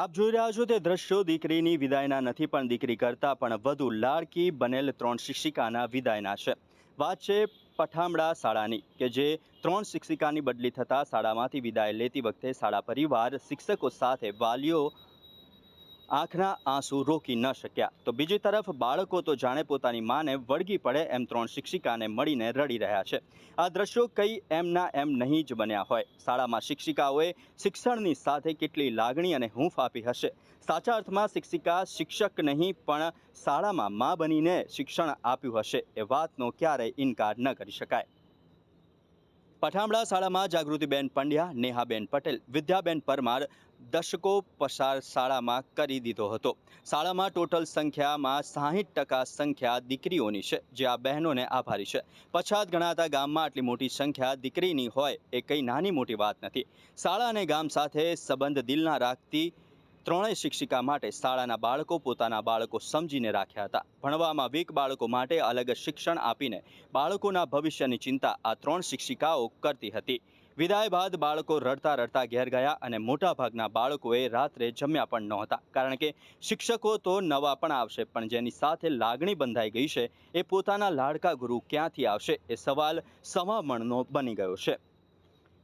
આપ જોઈ રહ્યા છો તે દ્રશ્યો. દીકરીની વિદાયના નથી, પણ દીકરી કરતાં પણ વધુ લાડકી બનેલ ત્રણ શિક્ષિકાના વિદાયના છે. વાત છે પઠામડા શાળાની, કે જે ત્રણ શિક્ષિકાની બદલી થતાં શાળામાંથી વિદાય લેતી વખતે શાળા પરિવાર શિક્ષકો સાથે વાલીઓ આંખના આંસુ રોકી ન શક્યા. તો બીજી તરફ, બાળકો તો જાણે પોતાની માને વળગી પડે એમ ત્રણ શિક્ષિકાને મળીને રડી રહ્યા છે. આ દ્રશ્યો કઈ એમના એમ નહીં જ બન્યા હોય. શાળામાં શિક્ષિકાઓએ શિક્ષણની સાથે કેટલી લાગણી અને હૂંફ આપી હશે? સાચા અર્થમાં, શિક્ષિકા શિક્ષક નહીં, પણ શાળામાં મા બનીને શિક્ષણ આપ્યું હશે એ વાતનો ક્યારેય ઇનકાર ન કરી શકાય. પઠામડા શાળામાં જાગૃતિબેન પંડ્યા, નેહાબેન પટેલ, વિદ્યાબેન પરમાર દશકો પસાર શાળામાં કરી દીધો હતો. શાળામાં ટોટલ સંખ્યામાં સાહીઠ ટકા સંખ્યા દીકરીઓની છે, જે આ બહેનોને આભારી છે. પછાત ગણાતા ગામમાં આટલી મોટી સંખ્યા દીકરીની હોય એ કંઈ નાની મોટી વાત નથી. શાળા અને ગામ સાથે સંબંધ દિલના રાખતી ત્રણેય શિક્ષિકા માટે શાળાના બાળકો પોતાના બાળકો સમજીને રાખ્યા હતા. ભણવામાં વીક બાળકો માટે અલગ શિક્ષણ આપીને બાળકોના ભવિષ્યની ચિંતા આ ત્રણ શિક્ષિકાઓ કરતી હતી. વિદાય બાદ બાળકો રડતા રડતા ઘેર ગયા અને મોટાભાગના બાળકોએ રાત્રે જમ્યા પણ નહોતા. કારણ કે શિક્ષકો તો નવા પણ આવશે, પણ જેની સાથે લાગણી બંધાઈ ગઈ છે એ પોતાના લાડકા ગુરુ ક્યાંથી આવશે એ સવાલ સમામણનો બની ગયો છે.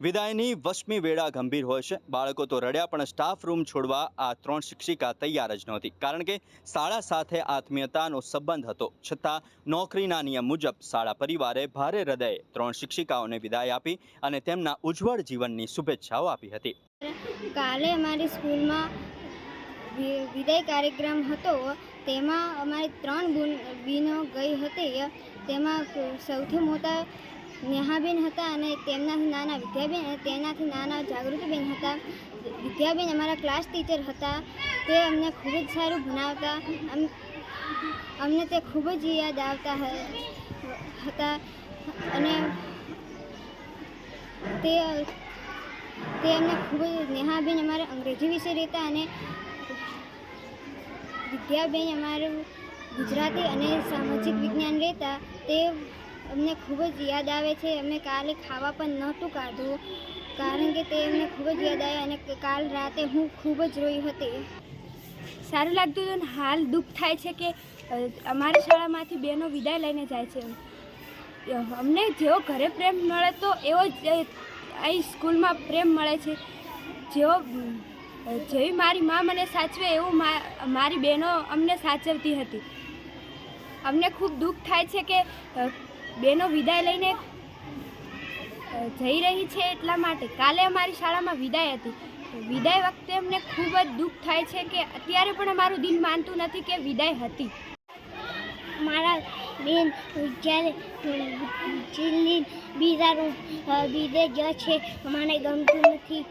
વિદાયની વસમી વેળા ગંભીર હોય છે. બાળકો તો રડ્યા, પણ સ્ટાફ રૂમ છોડવા આ ત્રણ શિક્ષિકા તૈયાર જ નહોતી. કારણ કે શાળા સાથે આત્મીયતાનો સંબંધ હતો. છતાં નોકરીના નિયમ મુજબ શાળા પરિવારે ભારે હૃદયે ત્રણ શિક્ષિકાઓને વિદાય આપી અને તેમના ઉજ્જવળ જીવનની શુભેચ્છાઓ આપી હતી. કાલે અમારી સ્કૂલમાં વિદાય કાર્યક્રમ હતો. તેમાં અમારી ત્રણ બહેનો ગઈ હતી. તેમાં સૌથી મોટા નેહાબેન હતા અને તેમનાથી નાના વિદ્યાબેન અને તેનાથી નાના જાગૃતિબેન હતા. વિદ્યાબેન અમારા ક્લાસ ટીચર હતા. તે અમને ખૂબ જ સારું ભણાવતા. અમ, અમને તે ખૂબ જ યાદ આવતા હતા. અને તે તે અમને ખૂબ જ, નેહાબેન અમારે અંગ્રેજી વિશે રહેતા અને વિદ્યાબેન અમારું ગુજરાતી અને સામાજિક વિજ્ઞાન રહેતા. તે અમને ખૂબ જ યાદ આવે છે. અમે કાલે ખાવા પણ નહોતું કાઢવું. કારણ કે તે અમને ખૂબ જ યાદ આવે અને કાલ રાતે હું ખૂબ જ રોઈ હતી. સારું લાગતું હતું ને હાલ દુઃખ થાય છે કે અમારી શાળામાંથી બહેનો વિદાય લઈને જાય છે અમને જેવો ઘરે પ્રેમ મળે તો એવો જ અહીં સ્કૂલમાં પ્રેમ મળે છે. જેવો જેવી મારી મા મને સાચવે એવું મારી બહેનો અમને સાચવતી હતી. અમને ખૂબ દુઃખ થાય છે કે અ, બહેનો વિદાય લઈને જઈ રહી છે એટલા માટે. કાલે અમારી શાળામાં વિદાય હતી. વિદાય વખતે અમને ખૂબ જ દુઃખ થાય છે કે અત્યારે પણ અમારું દિલ માનતું નથી કે વિદાય હતી. મારા બેન જ્યારે બીજા બીજાનું બીજે જ છે મને ગમતું નથી.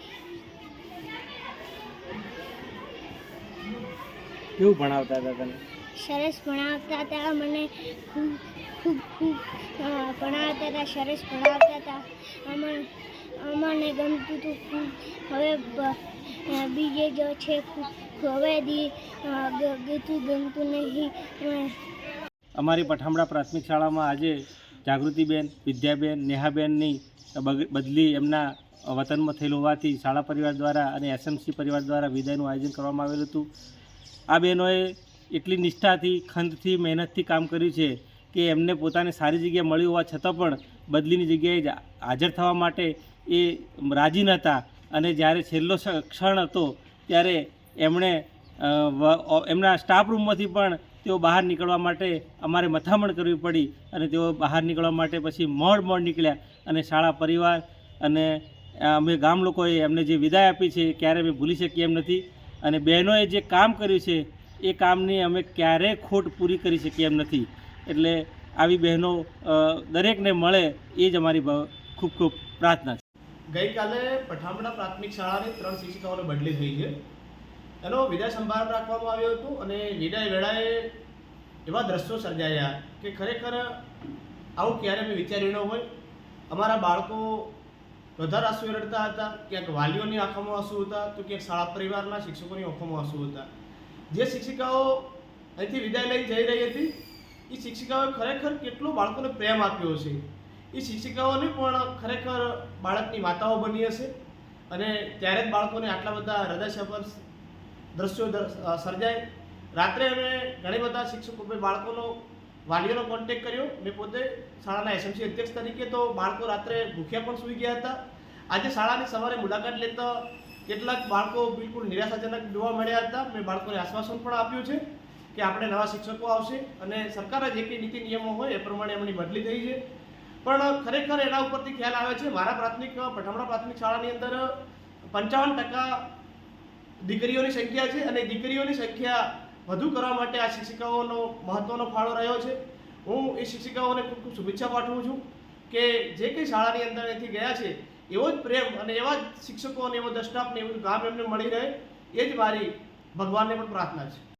કેવું ભણાવતા હતા તને સરસ ભણાવતા હતા મને ખૂબ ખૂબ ખૂબ ભણાવતા હતા, સરસ ભણાવતા હતા. અમને ગમતું હતું ખૂબ. હવે બીજે જ છે હવે ગીતું ગમતું નહીં. અમારી પઠામડા પ્રાથમિક શાળામાં આજે જાગૃતિબેન, વિદ્યાબેન, નેહાબેનની બદલી એમના વતનમાં થયેલ હોવાથી શાળા પરિવાર દ્વારા અને એસએમસી પરિવાર દ્વારા વિદાયનું આયોજન કરવામાં આવેલું હતું. આ બહેનોએ એટલી નિષ્ઠાથી, ખંતથી, મહેનતથી કામ કર્યું છે કે એમને પોતાને સારી જગ્યા મળી હોવા છતાં પણ બદલીની જગ્યાએ હાજર થવા માટે એ રાજી નહોતા. અને જ્યારે છેલ્લો ક્ષણ હતો, ત્યારે એમણે એમના સ્ટાફ રૂમમાંથી પણ તેઓ બહાર નીકળવા માટે અમારે મથામણ કરવી પડી અને તેઓ બહાર નીકળવા માટે પછી મોડ મોડ નીકળ્યા. અને શાળા પરિવાર અને અમે ગામ લોકોએ એમને જે વિદાય આપી છે એ ક્યારેય અમે ભૂલી શકીએ એમ નથી. અને બહેનોએ જે કામ કર્યું છે, એ કામની અમે ક્યારેય ખોટ પૂરી કરી શકીએ એમ નથી. એટલે આવી બહેનો દરેકને મળે એ જ અમારી ખૂબ ખૂબ પ્રાર્થના છે. ગઈકાલે પઠામડા પ્રાથમિક શાળાની ત્રણ શિક્ષિકાઓને બદલી થઈ છે. એનો વિદાય સંભાળ રાખવામાં આવ્યો હતો અને વિદાય વેળાએ એવા દ્રશ્યો સર્જાયા કે ખરેખર આવું ક્યારે મેં વિચાર્યું ન હોય. અમારા બાળકો વધારે આંસુ રડતા હતા, ક્યાંક વાલીઓની આંખોમાં આંસુ હતા, તો ક્યાંક શાળા પરિવારના શિક્ષકોની આંખોમાં આંસુ હતા. જે શિક્ષિકાઓ અહીંથી વિદાય લઈ જઈ રહી હતી એ શિક્ષિકાઓએ ખરેખર કેટલો બાળકોને પ્રેમ આપ્યો છે એ શિક્ષિકાઓને પણ ખરેખર બાળકની માતાઓ બની હશે અને ત્યારે જ બાળકોને આટલા બધા હૃદયસ્પર્શ દ્રશ્યો દર- સર્જાય. રાત્રે અમે ઘણી બધા શિક્ષકો બાળકોનો, વાલીઓનો કોન્ટેક્ટ કર્યો. મેં પોતે શાળાના એસએમસી અધ્યક્ષ તરીકે તો બાળકો રાત્રે ભૂખ્યા પણ સૂઈ ગયા હતા. આજે શાળાની સવારે મુલાકાત લેતા કેટલાક બાળકો બિલકુલ નિરાશાજનક જોવા મળ્યા હતા. મેં બાળકોને આશ્વાસન પણ આપ્યું છે. કે આપણે નવા શિક્ષકો આવશે અને સરકારના જે કંઈ નીતિ નિયમો હોય એ પ્રમાણે એમની બદલી થઈ છે. પણ ખરેખર એના ઉપરથી ખ્યાલ આવે છે, મારા પ્રાથમિક, પઠામણા પ્રાથમિક શાળાની અંદર પંચાવન ટકા દીકરીઓની સંખ્યા છે અને દીકરીઓની સંખ્યા વધુ કરવા માટે આ શિક્ષિકાઓનો મહત્વનો ફાળો રહ્યો છે. હું એ શિક્ષિકાઓને ખૂબ ખૂબ શુભેચ્છા પાઠવું છું કે જે કંઈ શાળાની અંદર અહીંથી ગયા છે, એવો જ પ્રેમ અને એવા જ શિક્ષકો અને એવો દસ્ટાફ ને એવું કામ એમને મળી રહે, એ જ મારી ભગવાનને પણ પ્રાર્થના છે.